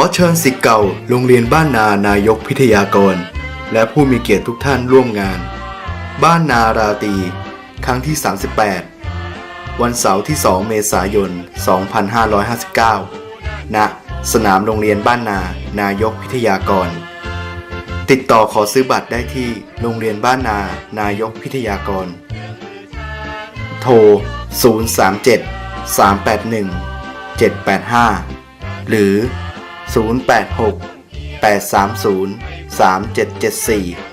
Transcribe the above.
อเชิญสิทธิ์เก่า โรงเรียนบ้านนานายกพิทยากร และผู้มีเกียรติทุกท่านร่วมงาน บ้านนาราตี ครั้งที่ 38 วันเสาร์ที่ 2 เมษายน 2559 ณ สนามโรงเรียนบ้านนา นายกพิทยากร ติดต่อขอซื้อบัตรได้ที่โรงเรียนบ้านนา นายกพิทยากร โทร 037 381 785 หรือ 086 830 3774